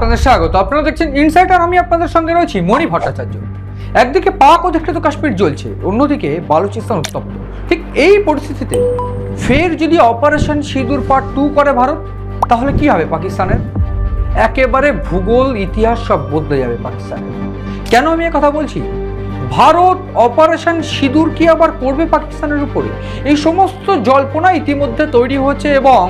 আপনাদের স্বাগত। আপনারা দেখছেন ইনসাইটার আমি আপনাদের সঙ্গে রয়েছি মণি ভট্টাচার্য। একদিকে পাক অধিকৃত কাশ্মীর জ্বলছে, অন্যদিকে বালুচিস্তান উত্তপ্ত। ঠিক এই পরিস্থিতিতে ফের যদি অপারেশন সিঁদুর পার্ট টু করে ভারত, তাহলে কি হবে পাকিস্তানের? একেবারে ভূগোল, ইতিহাস সব বদলে যাবে পাকিস্তানের। কেন আমি কথা বলছি? ভারত অপারেশন সিঁদুর কি আবার করবে পাকিস্তানের উপরে? এই সমস্ত জল্পনা ইতিমধ্যে তৈরি হচ্ছে এবং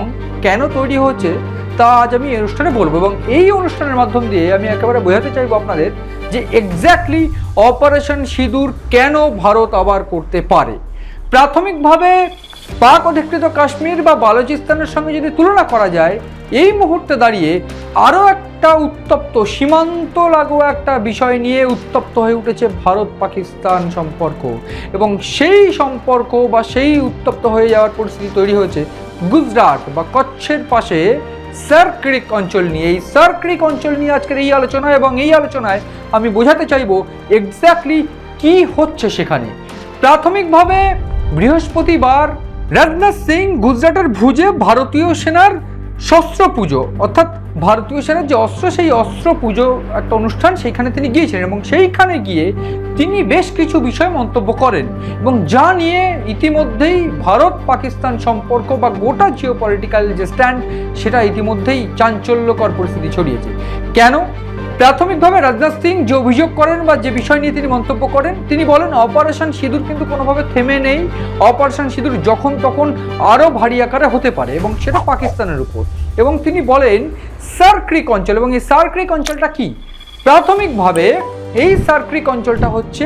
কেন তৈরি হচ্ছে তা আজ আমি অনুষ্ঠানে বলব এবং এই অনুষ্ঠানের মাধ্যম দিয়ে আমি একেবারে বোঝাতে চাইব আপনাদের যে এক্স্যাক্টলি অপারেশন সিঁদুর কেন ভারত আবার করতে পারে। প্রাথমিকভাবে পাক অধিকৃত কাশ্মীর বা বালুচিস্তানের সঙ্গে যদি তুলনা করা যায়, এই মুহূর্তে দাঁড়িয়ে আরও একটা উত্তপ্ত, সীমান্ত লাগোয়া একটা বিষয় নিয়ে উত্তপ্ত হয়ে উঠেছে ভারত পাকিস্তান সম্পর্ক এবং সেই সম্পর্ক বা সেই উত্তপ্ত হয়ে যাওয়ার পরিস্থিতি তৈরি হয়েছে গুজরাট বা কচ্ছের পাশে সার্ক্রিক অঞ্চল নিয়ে এই সার্ক্রিক অঞ্চল নিয়ে আজকের এই আলোচনা এবং এই আলোচনায় আমি বোঝাতে চাইব এক্স্যাক্টলি কি হচ্ছে সেখানে। প্রাথমিকভাবে বৃহস্পতিবার রাজনাথ সিং গুজরাটের ভুজে ভারতীয় সেনার শস্ত্র পুজো, অর্থাৎ ভারতীয় সেনার যে অস্ত্র, সেই অস্ত্র পুজো একটা অনুষ্ঠান সেইখানে তিনি গিয়েছিলেন এবং সেইখানে গিয়ে তিনি বেশ কিছু বিষয় মন্তব্য করেন এবং যা নিয়ে ইতিমধ্যেই ভারত পাকিস্তান সম্পর্ক বা গোটা জিও পলিটিক্যাল যে স্ট্যান্ড সেটা ইতিমধ্যেই চাঞ্চল্যকর পরিস্থিতি ছড়িয়েছে। কেন? প্রাথমিকভাবে রাজনাথ সিং যে অভিযোগ করেন বা যে বিষয় নিয়ে তিনি মন্তব্য করেন, তিনি বলেন, অপারেশন সিঁদুর কিন্তু কোনোভাবে থেমে নেই। অপারেশন সিঁদুর যখন তখন আরও ভারী আকারে হতে পারে এবং সেটা পাকিস্তানের উপর। এবং তিনি বলেন সার্ক্রিক অঞ্চল এবং এই সার্ক্রিক অঞ্চলটা কি? প্রাথমিকভাবে এই সার্ক্রিক অঞ্চলটা হচ্ছে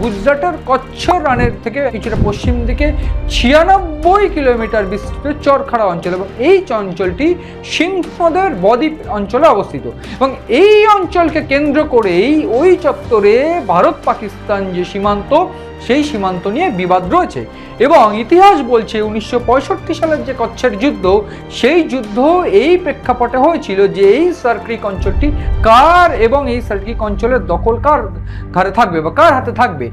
গুজরাটের কচ্ছ রানের থেকে কিছুটা পশ্চিম দিকে ছিয়ানব্বই কিলোমিটার বিস্তৃত চরখাড়া অঞ্চল এবং এই অঞ্চলটি সিংহদের বদ্বীপ অঞ্চলে অবস্থিত। এবং এই অঞ্চলকে কেন্দ্র করেই ওই চত্বরে ভারত পাকিস্তান যে সীমান্ত সেই সীমান্ত নিয়ে বিবাদ রয়েছে এবং ইতিহাস বলছে উনিশশো পঁয়ষট্টি সালের যে কচ্ছের যুদ্ধ, সেই যুদ্ধ এই প্রেক্ষাপটে হয়েছিল যে এই সার্ক্রিক অঞ্চলটি কার এবং এই সার্কিক অঞ্চলের দখল কার ঘরে থাকবে বা কার হাতে থাকবে?